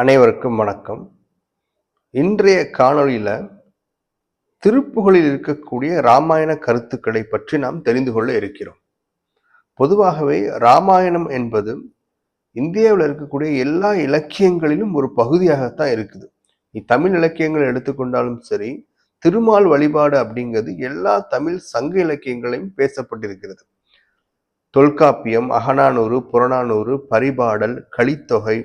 அனைவருக்கும் வணக்கம். இன்றைய காணொளியில் திருப்புகளில் இருக்கக்கூடிய ராமாயண கருத்துக்களை பற்றி நாம் தெரிந்து கொள்ள இருக்கிறோம். பொதுவாகவே ராமாயணம் என்பது இந்தியாவில் இருக்கக்கூடிய எல்லா இலக்கியங்களிலும் ஒரு பகுதியாகத்தான் இருக்குது. நீ தமிழ் இலக்கியங்கள் எடுத்துக்கொண்டாலும் சரி திருமால் வழிபாடு அப்படிங்கிறது எல்லா தமிழ் சங்க இலக்கியங்களையும் பேசப்பட்டிருக்கிறது. தொல்காப்பியம் அகநானூறு புறநானூறு பரிபாடல் கலித்தொகை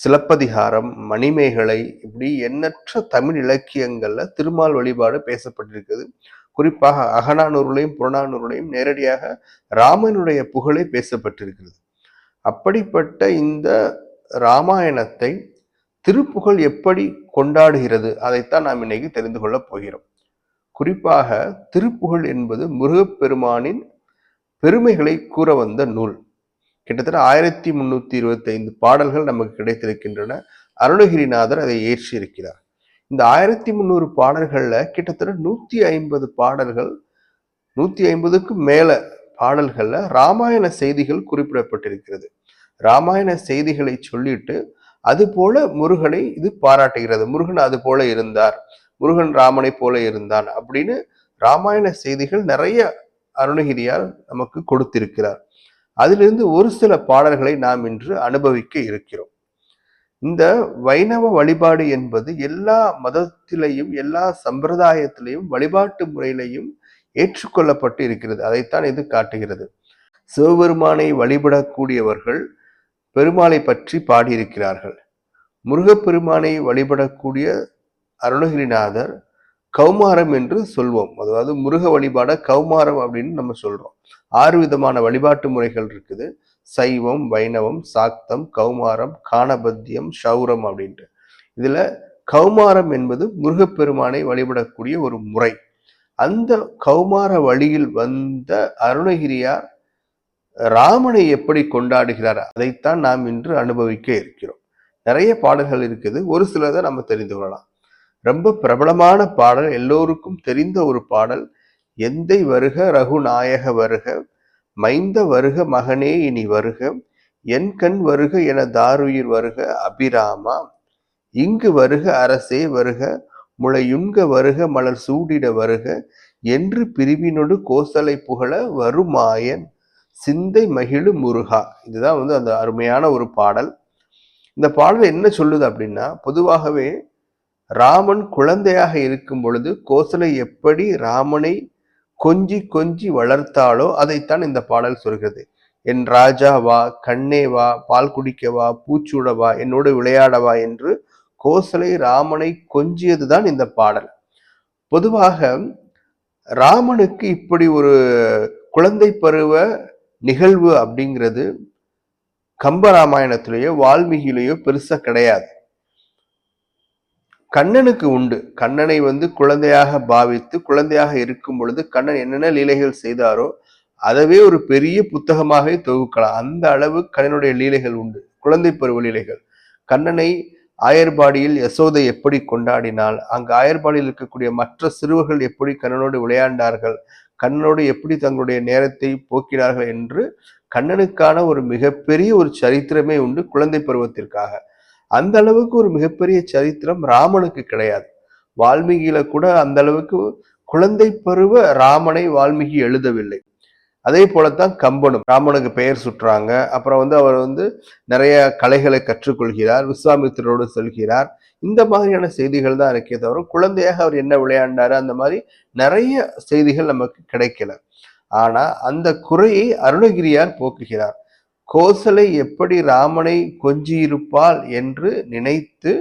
சிலப்பதிகாரம் மணிமேகலை இப்படி எண்ணற்ற தமிழ் இலக்கியங்களில் திருமால் வழிபாடு பேசப்பட்டிருக்குது. குறிப்பாக அகநானூறுலையும் புறநானூறுலையும் நேரடியாக ராமனுடைய புகழே பேசப்பட்டிருக்கிறது. அப்படிப்பட்ட இந்த ராமாயணத்தை திருப்புகழ் எப்படி கொண்டாடுகிறது அதைத்தான் நாம் இன்னைக்கு தெரிந்து கொள்ளப் போகிறோம். குறிப்பாக திருப்புகழ் என்பது முருகப்பெருமானின் பெருமைகளை கூற வந்த நூல். கிட்டத்தட்ட ஆயிரத்தி முந்நூற்றி இருபத்தி ஐந்து பாடல்கள் நமக்கு கிடைத்திருக்கின்றன. அருணகிரிநாதர் அதை ஏற்றி இருக்கிறார் இந்த ஆயிரத்தி முந்நூறு பாடல்களில் கிட்டத்தட்ட நூற்றி ஐம்பது பாடல்கள் நூற்றி ஐம்பதுக்கும் மேலே பாடல்களில் ராமாயண செய்திகள் குறிப்பிடப்பட்டிருக்கிறது. ராமாயண செய்திகளை சொல்லிட்டு அது போல முருகனை இது பாராட்டுகிறது. முருகன் அது போல இருந்தார். முருகன் ராமனை போல இருந்தான் அப்படின்னு ராமாயண செய்திகள் நிறைய அருணகிரியார் நமக்கு கொடுத்திருக்கிறார். அதிலிருந்து ஒரு சில பாடல்களை நாம் இன்று அனுபவிக்க இருக்கிறோம். இந்த வைணவ வழிபாடு என்பது எல்லா மதத்திலையும் எல்லா சம்பிரதாயத்திலையும் வழிபாட்டு முறையிலையும் ஏற்றுக்கொள்ளப்பட்டு இருக்கிறது. அதைத்தான் இது காட்டுகிறது. சிவபெருமானை வழிபடக்கூடியவர்கள் பெருமாளை பற்றி பாடியிருக்கிறார்கள். முருகப்பெருமானை வழிபடக்கூடிய அருணகிரிநாதர் கௌமாரம் என்று சொல்வோம். அதாவது முருக வழிபாட கௌமாரம் அப்படின்னு நம்ம சொல்றோம். ஆறு விதமான வழிபாட்டு முறைகள் இருக்குது. சைவம் வைணவம் சாக்தம் கௌமாரம் காணபத்தியம் சௌரம் அப்படின்ட்டு. இதுல கௌமாரம் என்பது முருகப்பெருமானை வழிபடக்கூடிய ஒரு முறை. அந்த கௌமார வழியில் வந்த அருணகிரியார் ராமனை எப்படி கொண்டாடுகிறார் அதைத்தான் நாம் இன்று அனுபவிக்க இருக்கிறோம். நிறைய பாடல்கள் இருக்குது. ஒரு சிலதை நம்ம தெரிந்து கொள்ளலாம். ரொம்ப பிரபலமான பாடல் எல்லோருக்கும் தெரிந்த ஒரு பாடல். எந்தை வருக ரகுநாயக வருக மைந்த வருக மகனே இனி வருக என் கண் வருக என தாருயிர் வருக அபிராமா. இங்கு வருக அரசே வருக முளையுண்க வருக மலர் சூடிட வருக என்று பிரிவினொடு கோசலை புகழ வருமாயன். சிந்தை மகிழு முருகா. இதுதான் வந்து அந்த அருமையான ஒரு பாடல். இந்த பாடல் என்ன சொல்லுது அப்படின்னா பொதுவாகவே ராமன் குழந்தையாக இருக்கும் பொழுது கோசலை எப்படி ராமனை கொஞ்சி கொஞ்சி வளர்த்தாலோ அதைத்தான் இந்த பாடல் சொல்கிறது. என் ராஜா வா கண்ணே வா பால் குடிக்கவா பூச்சூடவா என்னோடு விளையாடவா என்று கோசலை ராமனை கொஞ்சியதுதான் இந்த பாடல். பொதுவாக ராமனுக்கு இப்படி ஒரு குழந்தை பருவ நிகழ்வு அப்படிங்கிறது கம்பராமாயணத்திலேயோ வால்மீகிலேயோ பெருசா கிடையாது. கண்ணனுக்கு உண்டு. கண்ணனை வந்து குழந்தையாக பாவித்து குழந்தையாக இருக்கும் பொழுது கண்ணன் என்னென்ன லீலைகள் செய்தாரோ அதவே ஒரு பெரிய புத்தகமாகவே தொகுக்கலாம். அந்த அளவு கண்ணனுடைய லீலைகள் உண்டு. குழந்தை பருவ லீலைகள். கண்ணனை ஆயர்பாடியில் யசோதை எப்படி கொண்டாடினால் அங்கு ஆயர்பாடியில் இருக்கக்கூடிய மற்ற சிறுவர்கள் எப்படி கண்ணனோடு விளையாண்டார்கள்? கண்ணனோடு எப்படி தங்களுடைய நேரத்தை போக்கினார்கள் என்று கண்ணனுக்கான ஒரு மிகப்பெரிய ஒரு சரித்திரமே உண்டு குழந்தை பருவத்திற்காக. அந்த அளவுக்கு ஒரு மிகப்பெரிய சரித்திரம் ராமனுக்கு கிடையாது. வால்மீகியில கூட அந்த அளவுக்கு குழந்தை பருவ ராமனை வால்மீகி எழுதவில்லை. அதே போலத்தான் கம்பனும். ராமனுக்கு பெயர் சுற்றுறாங்க அப்புறம் வந்து அவர் வந்து நிறைய கலைகளை கற்றுக்கொள்கிறார். விஸ்வாமித்திரோடு செல்கிறார். இந்த மாதிரியான செய்திகள் தான் இருக்கே தவிர குழந்தையாக அவர் என்ன விளையாண்டாரு அந்த மாதிரி நிறைய செய்திகள் நமக்கு கிடைக்கல. ஆனா அந்த குறையை அருணகிரியார் போக்குகிறார். கோசலை எப்படி ராமனை கொஞ்சியிருப்பாள் என்று நினைத்து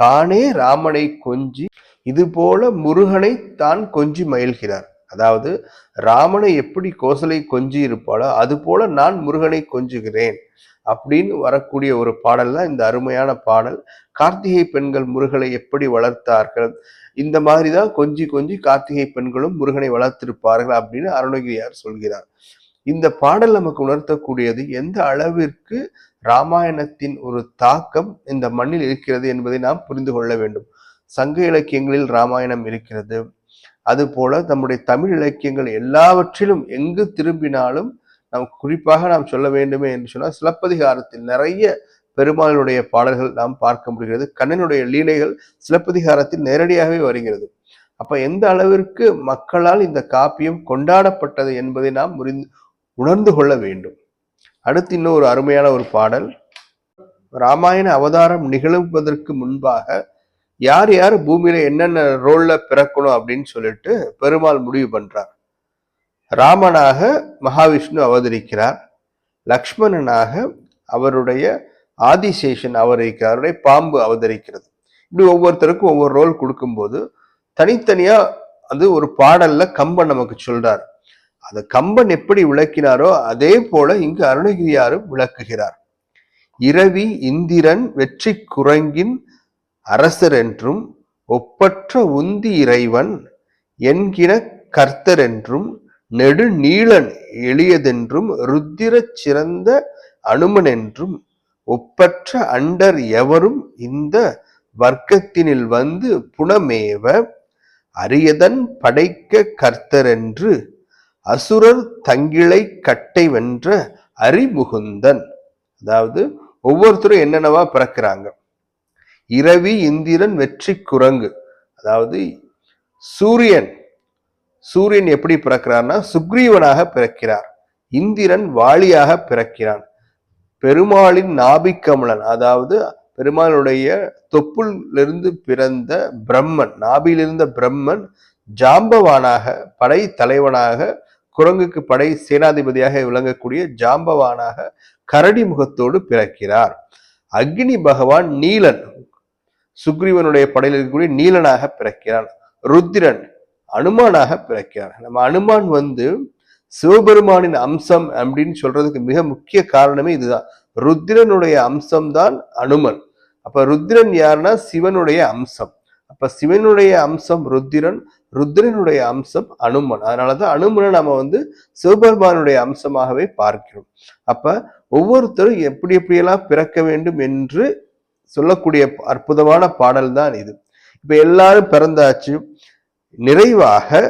தானே ராமனை கொஞ்சி இது போல முருகனை தான் கொஞ்சி மயில்கிறார் அதாவது ராமனை எப்படி கோசலை கொஞ்சி இருப்பாளோ அது போல நான் முருகனை கொஞ்சுகிறேன் அப்படின்னு வரக்கூடிய ஒரு பாடல் தான் இந்த அருமையான பாடல். கார்த்திகை பெண்கள் முருகனை எப்படி வளர்த்தார்கள் இந்த மாதிரி தான் கொஞ்சி கொஞ்சி கார்த்திகை பெண்களும் முருகனை வளர்த்திருப்பார்கள் அப்படின்னு அருணகிரியார் சொல்கிறார். இந்த பாடல் நமக்கு உணர்த்தக்கூடியது எந்த அளவிற்கு ராமாயணத்தின் ஒரு தாக்கம் இந்த மண்ணில் இருக்கிறது என்பதை நாம் புரிந்து கொள்ள வேண்டும். சங்க இலக்கியங்களில் ராமாயணம் இருக்கிறது. அதுபோல நம்முடைய தமிழ் இலக்கியங்கள் எல்லாவற்றிலும் எங்கு திரும்பினாலும் நாம் குறிப்பாக நாம் சொல்ல வேண்டுமே என்று சொன்னால் சிலப்பதிகாரத்தில் நிறைய பெருமாளுடைய பாடல்கள் நாம் பார்க்க முடிகிறது. கண்ணனுடைய லீலைகள் சிலப்பதிகாரத்தில் நேரடியாகவே வருகிறது. அப்ப எந்த அளவிற்கு மக்களால் இந்த காப்பியம் கொண்டாடப்பட்டது என்பதை நாம் முறிந்து உணர்ந்து கொள்ள வேண்டும். அடுத்து இன்னொரு அருமையான ஒரு பாடல். ராமாயண அவதாரம் நிகழ்வதற்கு முன்பாக யார் யார் பூமியில என்னென்ன ரோல்ல பிறக்கணும் அப்படின்னு சொல்லிட்டு பெருமாள் முடிவு பண்றார். ராமனாக மகாவிஷ்ணு அவதரிக்கிறார். லக்ஷ்மணனாக அவருடைய ஆதிசேஷன் அவதரிக்கிறார் அவருடைய பாம்பு அவதரிக்கிறது. இப்படி ஒவ்வொருத்தருக்கும் ஒவ்வொரு ரோல் கொடுக்கும்போது தனித்தனியா அது ஒரு பாடல்ல கம்பன் நமக்கு சொல்றார். அந்த கம்பன் எப்படி விளக்கினாரோ அதே போல இங்கு அருணகிரியாரும் விளக்குகிறார். இரவி இந்திரன் வெற்றி குரங்கின் அரசர் என்றும் ஒப்பற்ற உந்தி இறைவன் என்கிற கர்த்தர் என்றும் நெடு நீளன் எளியதென்றும் ருத்திரச் சிறந்த அனுமன் என்றும் ஒப்பற்ற அண்டர் எவரும் இந்த வர்க்கத்தினில் வந்து புனமேவ அரியதன் படைக்க கர்த்தரென்று அசுரர் தங்கிளை கட்டை வென்ற அரிமுகுந்தன் அதாவது ஒவ்வொருத்தரும் என்னென்னவா பிறக்கிறாங்க? இரவி இந்திரன் வெற்றி குரங்கு. அதாவது சூரியன். சூரியன் எப்படி பிறக்கிறார்னா சுக்ரீவனாக பிறக்கிறார். இந்திரன் வாளியாக பிறக்கிறான். பெருமாளின் நாபிக்கமலன் அதாவது பெருமாளுடைய தொப்புலிருந்து பிறந்த பிரம்மன் நாபியிலிருந்த பிரம்மன் ஜாம்பவானாக படை தலைவனாக குரங்குக்கு படை சேனாதிபதியாக விளங்கக்கூடிய ஜாம்பவானாக கரடி முகத்தோடு பிறக்கிறார். அக்னி பகவான் நீலன் சுக்ரீவனுடைய படையில் இருக்கக்கூடிய நீலனாக பிறக்கிறான் ருத்திரன் அனுமானாக பிறக்கிறார். நம்ம அனுமான் வந்து சிவபெருமானின் அம்சம் அப்படின்னு சொல்றதுக்கு மிக முக்கிய காரணமே இதுதான். ருத்ரனுடைய அம்சம் தான் அனுமன். அப்ப ருத்ரன் யாருன்னா சிவனுடைய அம்சம். இப்போ சிவனுடைய அம்சம் ருத்திரன் ருத்ரனுடைய அம்சம் அனுமன். அதனாலதான் அனுமனை நம்ம வந்து சிவபெருமானுடைய அம்சமாகவே பார்க்கிறோம். அப்ப ஒவ்வொருத்தரும் எப்படி எப்படியெல்லாம் பிறக்க வேண்டும் என்று சொல்லக்கூடிய அற்புதமான பாடல் தான் இது. இப்ப எல்லாரும் பிறந்தாச்சு. நிறைவாக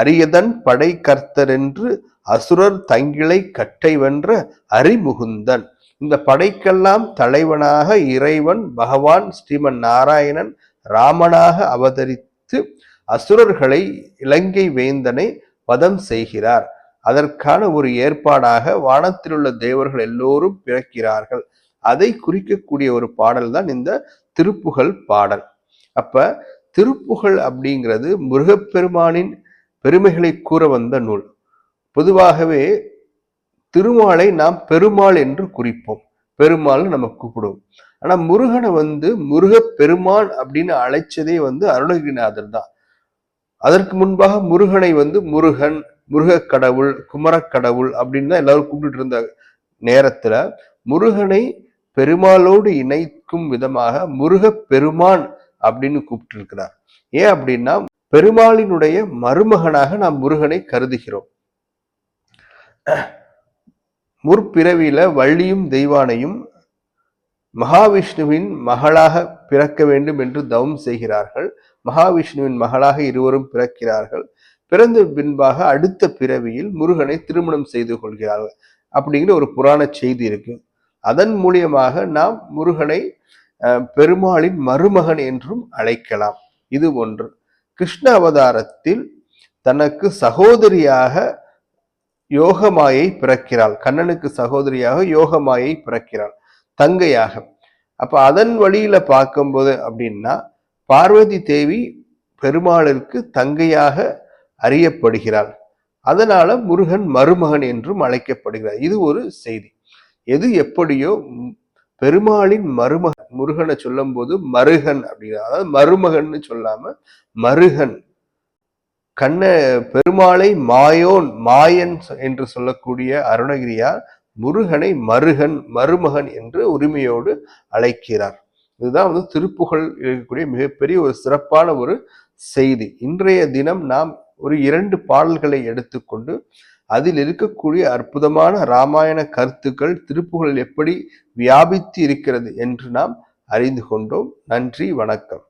அரியதன் படை கர்த்தர் என்று அசுரர் தங்கிளை கட்டை வென்ற அரிமுகுந்தன் இந்த படைக்கெல்லாம் தலைவனாக இறைவன் பகவான் ஸ்ரீமன் நாராயணன் ராமனாக அவதரித்து அசுரர்களை இலங்கை வேந்தனை வதம் செய்கிறார். அதற்கான ஒரு ஏற்பாடாக வானத்திலுள்ள தேவர்கள் எல்லோரும் பிறக்கிறார்கள். அதை குறிக்கக்கூடிய ஒரு பாடல் தான் இந்த திருப்புகழ் பாடல். அப்ப திருப்புகழ் அப்படிங்கிறது முருகப்பெருமானின் பெருமைகளை கூற வந்த நூல். பொதுவாகவே திருமாலை நாம் பெருமாள் என்று குறிப்போம். பெருமாள் நம்ம கூப்பிடுவோம். ஆனா முருகனை வந்து முருக பெருமான் அப்படின்னு அழைச்சதே வந்து அருணகிரிநாதர் தான். அதற்கு முன்பாக முருகனை வந்து முருகன் முருக கடவுள் குமரக்கடவுள் அப்படின்னு தான் எல்லாரும் கூப்பிட்டு இருந்த நேரத்துல முருகனை பெருமாளோடு இணைக்கும் விதமாக முருக பெருமான் அப்படின்னு கூப்பிட்டு இருக்கிறார். ஏன் அப்படின்னா பெருமாளினுடைய மருமகனாக நாம் முருகனை கருதுகிறோம். முற்பிறவியில வள்ளியும் தெய்வானையும் மகாவிஷ்ணுவின் மகளாக பிறக்க வேண்டும் என்று தவம் செய்கிறார்கள். மகாவிஷ்ணுவின் மகளாக இருவரும் பிறக்கிறார்கள். பிறந்த பின்பாக அடுத்த பிறவியில் முருகனை திருமணம் செய்து கொள்கிறார்கள். அப்படிங்கிற ஒரு புராண செய்தி இருக்கு. அதன் மூலியமாக நாம் முருகனை பெருமாளின் மருமகன் என்றும் அழைக்கலாம். இது ஒன்று. கிருஷ்ண அவதாரத்தில் தனக்கு சகோதரியாக யோகமாயை பிறக்கிறாள். கண்ணனுக்கு சகோதரியாக யோகமாயை பிறக்கிறாள். தங்கையாக. அப்ப அதன் வழியில பார்க்கும்போது அப்படின்னா பார்வதி தேவி பெருமாளிற்கு தங்கையாக அறியப்படுகிறாள். அதனால முருகன் மருமகன் என்றும் அழைக்கப்படுகிறார். இது ஒரு செய்தி. எது எப்படியோ பெருமாளின் மருமகன் முருகனை சொல்லும் போது மருகன் அப்படிங்கிற அதாவது மருமகன் சொல்லாம மருகன். கண்ண பெருமாளை மாயோன் மாயன் என்று சொல்லக்கூடிய அருணகிரியார் முருகனை மருகன் மருமகன் என்று உரிமையோடு அழைக்கிறார். இதுதான் வந்து திருப்புகழ் இருக்கக்கூடிய மிகப்பெரிய ஒரு சிறப்பான ஒரு செய்தி. இன்றைய தினம் நாம் ஒரு இரண்டு பாடல்களை எடுத்துக்கொண்டு அதில் இருக்கக்கூடிய அற்புதமான இராமாயண கருத்துக்கள் திருப்புகழில் எப்படி வியாபித்து இருக்கிறது என்று நாம் அறிந்து கொண்டோம். நன்றி வணக்கம்.